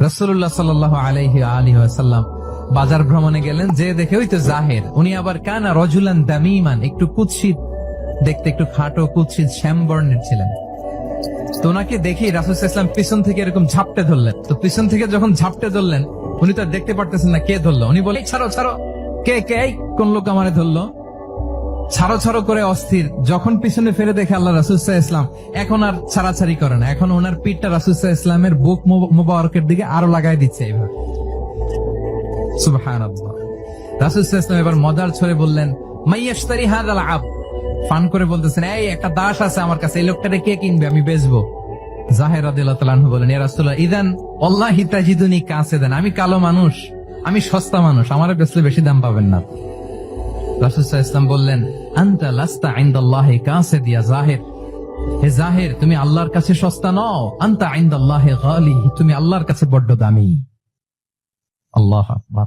রসুল্লাহ সাল আলহি আলী আসাল্লাম বাজার ভ্রমণে গেলেন, যে দেখে ওই তো জাহের। উনি আবার কানা রজুলান দামিমান, একটু কুৎসিত, দেখতে একটু খাটো, কুৎসিত শ্যামবর্ণের ছিলেন। তো ওনাকে দেখি রাসুল ইসলাম পিছন থেকে এরকম ঝাপটে ধরলেন। তো পিছন থেকে যখন ঝাপটে ধরলেন, উনি তো দেখতে পারতেছেন না কে ধরলো। উনি বলে, "এই ছাড়ো ছাড়ো, কে কে কোন লোক আমারে ধরলো? ছাড়ো ছাড়ো করে অস্থির। যখন পিছনে ফিরে দেখে আল্লাহ রাসুসাহ ইসলাম এখন আর ছাড়াছাড়ি করে না। এখন ওনার পিঠটা রাসুসাহ ইসলামের বুক মুবারকের দিকে আরও লাগাই দিচ্ছে রাসুসাহ ইসলাম এবার মজার ছড়ে বললেন হাদ আল আব। ফান করে বলতেছেন, এই একটা দাস আছে আমার কাছে, এই লোকটারে কে কিনবে? আমি বেচবো। জাহের রাদিয়াল্লাহু বলেন, ইয়া রাসূলুল্লাহ, ইদান আল্লাহি তাজিদুনি কাছে দেন আমি কালো মানুষ, আমি সস্তা মানুষ, আমারে বেচলে বেশি দাম পাবেন না। ইসলাম বললেন, আন্তা লাস্তা আইন্দাল্লাহে কাছে দিয়া জাহের। হে জাহের, তুমি আল্লাহর কাছে সস্তা নও। আন্তা আইন্দাল্লাহে গালি, তুমি আল্লাহর কাছে বড্ড দামি। আল্লাহ আকবার।